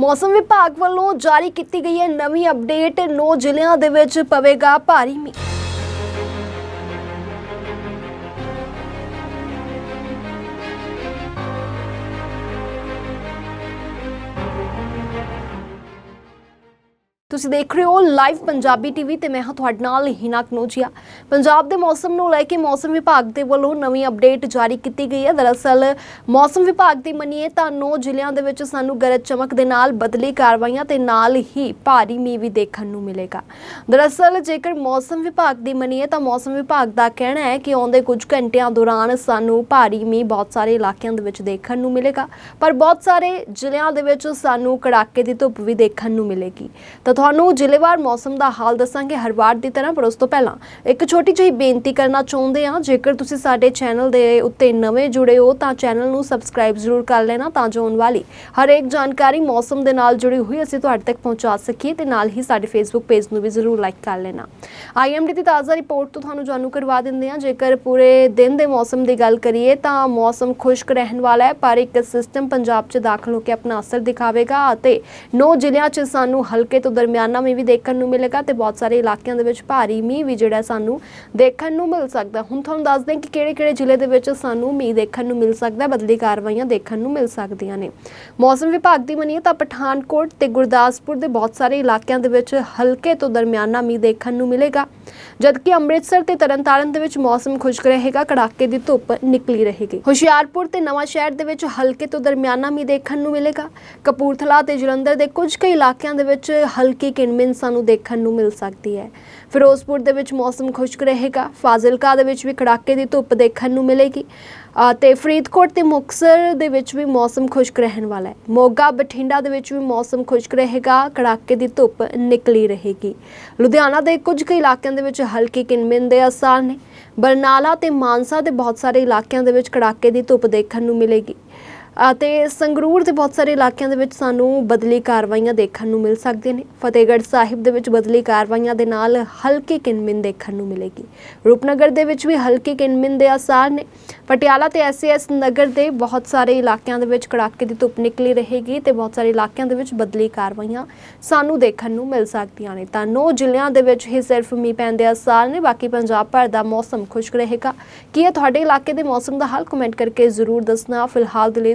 ਮੌਸਮ ਵਿਭਾਗ ਵੱਲੋਂ ਜਾਰੀ ਕੀਤੀ ਗਈ ਹੈ ਨਵੀਂ ਅਪਡੇਟ। 9 ਜ਼ਿਲ੍ਹਿਆਂ ਦੇ ਵਿੱਚ ਪਵੇਗਾ ਭਾਰੀ ਮੀਂਹ। ਤੁਸੀਂ ਦੇਖ ਰਹੇ ਹੋ ਲਾਈਵ ਪੰਜਾਬੀ ਟੀਵੀ ਤੇ ਮੈਂ ਹਾਂ ਤੁਹਾਡੇ ਨਾਲ ਹਿਨਾ ਕਨੋਜੀਆ। ਪੰਜਾਬ ਦੇ ਮੌਸਮ ਨੂੰ ਲੈ ਕੇ ਮੌਸਮ ਵਿਭਾਗ ਦੇ ਵੱਲੋਂ ਨਵੀਂ ਅਪਡੇਟ ਜਾਰੀ ਕੀਤੀ ਗਈ ਹੈ। ਦਰਅਸਲ ਮੌਸਮ ਵਿਭਾਗ ਦੀ ਮੰਨੀਏ ਤਾਂ 9 ਜ਼ਿਲ੍ਹਿਆਂ ਦੇ ਵਿੱਚ ਸਾਨੂੰ ਗਰਜ ਚਮਕ ਦੇ ਨਾਲ ਬਦਲੀ ਕਾਰਵਾਈਆਂ ਤੇ ਨਾਲ ਹੀ ਭਾਰੀ ਮੀਂਹ ਵੀ ਦੇਖਣ ਨੂੰ ਮਿਲੇਗਾ। ਦਰਅਸਲ ਜੇਕਰ ਮੌਸਮ ਵਿਭਾਗ ਦੀ ਮੰਨੀਏ ਤਾਂ ਮੌਸਮ ਵਿਭਾਗ ਦਾ ਕਹਿਣਾ ਹੈ ਕਿ ਆਉਂਦੇ ਕੁਝ ਘੰਟਿਆਂ ਦੌਰਾਨ ਸਾਨੂੰ ਭਾਰੀ ਮੀਂਹ ਬਹੁਤ ਸਾਰੇ ਇਲਾਕਿਆਂ ਦੇ ਵਿੱਚ ਦੇਖਣ ਨੂੰ ਮਿਲੇਗਾ। ਪਰ ਬਹੁਤ ਸਾਰੇ ਜ਼ਿਲ੍ਹਿਆਂ ਦੇ ਵਿੱਚ ਸਾਨੂੰ ਕੜਾਕੇ ਦੀ ਧੁੱਪ ਵੀ ਦੇਖਣ ਨੂੰ ਮਿਲੇਗੀ। ਤਾਂ ਤੁਹਾਨੂੰ ਜ਼ਿਲ੍ਹੇਵਾਰ ਮੌਸਮ ਦਾ ਹਾਲ ਦੱਸਾਂਗੇ ਹਰ ਵਾਰ ਦੀ ਤਰ੍ਹਾਂ, ਪਰ ਉਸ ਤੋਂ ਪਹਿਲਾਂ ਇੱਕ ਛੋਟੀ ਜਿਹੀ ਬੇਨਤੀ ਕਰਨਾ ਚਾਹੁੰਦੇ ਹਾਂ। ਜੇਕਰ ਤੁਸੀਂ ਸਾਡੇ ਚੈਨਲ ਦੇ ਉੱਤੇ ਨਵੇਂ ਜੁੜੇ ਹੋ, ਤਾਂ ਚੈਨਲ ਨੂੰ ਸਬਸਕ੍ਰਾਈਬ ਜ਼ਰੂਰ ਕਰ ਲੈਣਾ ਤਾਂ ਜੋ ਆਉਣ ਵਾਲੀ ਹਰੇਕ ਜਾਣਕਾਰੀ ਮੌਸਮ ਦੇ ਨਾਲ ਜੁੜੀ ਹੋਈ ਅਸੀਂ ਤੁਹਾਡੇ ਤੱਕ ਪਹੁੰਚਾ ਸਕੀਏ ਤੇ ਨਾਲ ਹੀ ਸਾਡੇ ਫੇਸਬੁੱਕ ਪੇਜ ਨੂੰ ਵੀ ਜ਼ਰੂਰ ਲਾਈਕ ਕਰ ਲੈਣਾ। ਆਈਐਮਡੀ ਦੀ ਤਾਜ਼ਾ ਰਿਪੋਰਟ ਤੋਂ ਤੁਹਾਨੂੰ ਜਾਣੂ ਕਰਵਾ ਦਿੰਦੇ ਹਾਂ। ਜੇਕਰ ਪੂਰੇ ਦਿਨ ਦੇ ਮੌਸਮ ਦੀ ਗੱਲ ਕਰੀਏ, ਤਾਂ ਮੌਸਮ ਖੁਸ਼ਕ ਰਹਿਣ ਵਾਲਾ ਹੈ, ਪਰ ਇੱਕ ਸਿਸਟਮ ਪੰਜਾਬ 'ਚ ਦਾਖਲ ਹੋ ਕੇ ਆਪਣਾ ਅਸਰ ਦਿਖਾਵੇਗਾ ਅਤੇ 9 ਜ਼ਿਲ੍ਹਿਆਂ 'ਚ ਸਾਨੂੰ ਹਲਕੇ ਤੋਂ ਦਰਮਿਆਨਾ ਮੀਂਹ ਵੀ ਦੇਖਣ ਨੂੰ ਮਿਲੇਗਾ ਤੇ ਬਹੁਤ ਸਾਰੇ ਇਲਾਕਿਆਂ ਦੇ ਵਿੱਚ ਭਾਰੀ ਮੀਂਹ ਵੀ ਜਿਹੜਾ ਸਾਨੂੰ ਦੇਖਣ ਨੂੰ ਮਿਲ ਸਕਦਾ। ਹੁਣ ਤੁਹਾਨੂੰ ਦੱਸ ਦਿਆਂ ਕਿ ਕਿਹੜੇ-ਕਿਹੜੇ ਜ਼ਿਲ੍ਹੇ ਦੇ ਵਿੱਚ ਸਾਨੂੰ ਮੀਂਹ ਦੇਖਣ ਨੂੰ ਮਿਲ ਸਕਦਾ, ਬਦਲੀ ਕਾਰਵਾਈਆਂ ਦੇਖਣ ਨੂੰ ਮਿਲ ਸਕਦੀਆਂ ਨੇ। ਮੌਸਮ ਵਿਭਾਗ ਦੀ ਮੰਨੀਏ ਤਾਂ ਪਠਾਨਕੋਟ ਤੇ ਗੁਰਦਾਸਪੁਰ ਦੇ ਬਹੁਤ ਸਾਰੇ ਇਲਾਕਿਆਂ ਦੇ ਵਿੱਚ ਹਲਕੇ ਤੋਂ ਦਰਮਿਆਨਾ ਮੀਂਹ ਦੇਖਣ ਨੂੰ ਮਿਲੇਗਾ। ਜਦਕਿ ਅੰਮ੍ਰਿਤਸਰ ਤੇ ਤਰਨਤਾਰਨ ਦੇ ਵਿੱਚ ਮੌਸਮ ਖੁਸ਼ਕ ਰਹੇਗਾ ਕੜਾਕੇ ਦੀ ਧੁੱਪ ਨਿਕਲੀ ਰਹੇਗੀ। ਹੁਸ਼ਿਆਰਪੁਰ ਤੇ ਨਵਾਂ ਸ਼ਹਿਰ ਦੇ ਵਿੱਚ ਹਲਕੇ ਤੋਂ ਦਰਮਿਆਨਾ ਮੀਂਹ ਦੇਖਣ ਨੂੰ ਮਿਲੇਗਾ। ਕਪੂਰਥਲਾ ਤੇ ਜਲੰਧਰ ਦੇ ਕੁਝ ਕਈ ਇਲਾਕਿਆਂ ਦੇ ਵਿੱਚ ਹਲਕੀ ਕਿਣਮਿਨ ਸਾਨੂੰ ਦੇਖਣ ਨੂੰ ਮਿਲ ਸਕਦੀ ਹੈ। ਫਿਰੋਜ਼ਪੁਰ ਦੇ ਵਿੱਚ ਮੌਸਮ ਖੁਸ਼ਕ ਰਹੇਗਾ। ਫਾਜ਼ਿਲਕਾ ਦੇ ਵਿੱਚ ਵੀ ਕੜਾਕੇ ਦੀ ਧੁੱਪ ਦੇਖਣ ਨੂੰ ਮਿਲੇਗੀ। ਅ, ਤੇ ਫਰੀਦਕੋਟ ਤੇ ਮੁਕਤਸਰ ਦੇ ਵਿੱਚ ਵੀ ਮੌਸਮ ਖੁਸ਼ਕ ਰਹਿਣ ਵਾਲਾ ਹੈ। ਮੋਗਾ ਬਠਿੰਡਾ ਦੇ ਵਿੱਚ ਵੀ ਮੌਸਮ ਖੁਸ਼ਕ ਰਹੇਗਾ। ਕੜਾਕੇ ਦੀ ਧੁੱਪ ਨਿਕਲੀ ਰਹੇਗੀ। ਲੁਧਿਆਣਾ ਦੇ ਕੁਝ ਕਈ ਇਲਾਕਿਆਂ ਦੇ ਵਿੱਚ ਹਲਕੀ ਕਿਨਮਿਨ ਦੇ ਅਸਾਰ ਨੇ। ਬਰਨਾਲਾ ਤੇ ਮਾਨਸਾ ਦੇ ਬਹੁਤ ਸਾਰੇ ਇਲਾਕਿਆਂ ਦੇ ਵਿੱਚ ਕੜਾਕੇ ਦੀ ਧੁੱਪ ਦੇਖਣ ਨੂੰ ਮਿਲੇਗੀ। ਅਤੇ ਸੰਗਰੂਰ ਦੇ ਬਹੁਤ ਸਾਰੇ ਇਲਾਕਿਆਂ ਦੇ ਵਿੱਚ ਸਾਨੂੰ ਬਦਲੀ ਕਾਰਵਾਈਆਂ ਦੇਖਣ ਨੂੰ ਮਿਲ ਸਕਦੀਆਂ ਨੇ। ਫਤਿਹਗੜ੍ਹ ਸਾਹਿਬ ਦੇ ਵਿੱਚ ਬਦਲੀ ਕਾਰਵਾਈਆਂ ਦੇ ਨਾਲ ਹਲਕੀ ਕਿਨਮਿਨ ਦੇਖਣ ਨੂੰ ਮਿਲੇਗੀ। ਰੂਪਨਗਰ ਦੇ ਵਿੱਚ ਵੀ ਹਲਕੀ ਕਿਨਮਿਨ ਦੇ ਆਸਾਰ ਨੇ। ਪਟਿਆਲਾ ਤੇ ਐਸਐਸ ਨਗਰ ਦੇ ਬਹੁਤ ਸਾਰੇ ਇਲਾਕਿਆਂ ਦੇ ਵਿੱਚ ਕੜਾਕੇ ਦੀ ਧੁੱਪ ਨਿਕਲੀ ਰਹੇਗੀ ਤੇ ਬਹੁਤ ਸਾਰੇ ਇਲਾਕਿਆਂ ਦੇ ਵਿੱਚ ਬਦਲੀ ਕਾਰਵਾਈਆਂ ਸਾਨੂੰ ਦੇਖਣ ਨੂੰ ਮਿਲ ਸਕਦੀਆਂ ਨੇ। ਤਾਂ ਨੌ ਜ਼ਿਲ੍ਹਿਆਂ ਦੇ ਵਿੱਚ ਹੀ ਸਿਰਫ ਮੀਂਹ ਪੈਣ ਦੇ ਆਸਾਰ ਨੇ। ਬਾਕੀ ਪੰਜਾਬ ਭਰ ਦਾ ਮੌਸਮ ਖੁਸ਼ਕ ਰਹੇਗਾ। ਕੀ ਇਹ ਤੁਹਾਡੇ ਇਲਾਕੇ ਦੇ ਮੌਸਮ ਦਾ ਹਾਲ? ਕਮੈਂਟ ਕਰਕੇ ਜ਼ਰੂਰ ਦੱਸਣਾ। ਫਿਲਹਾਲ ਦੇ ਲਈ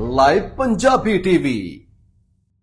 ਲਾਈਵ ਪੰਜਾਬੀ ਟੀਵੀ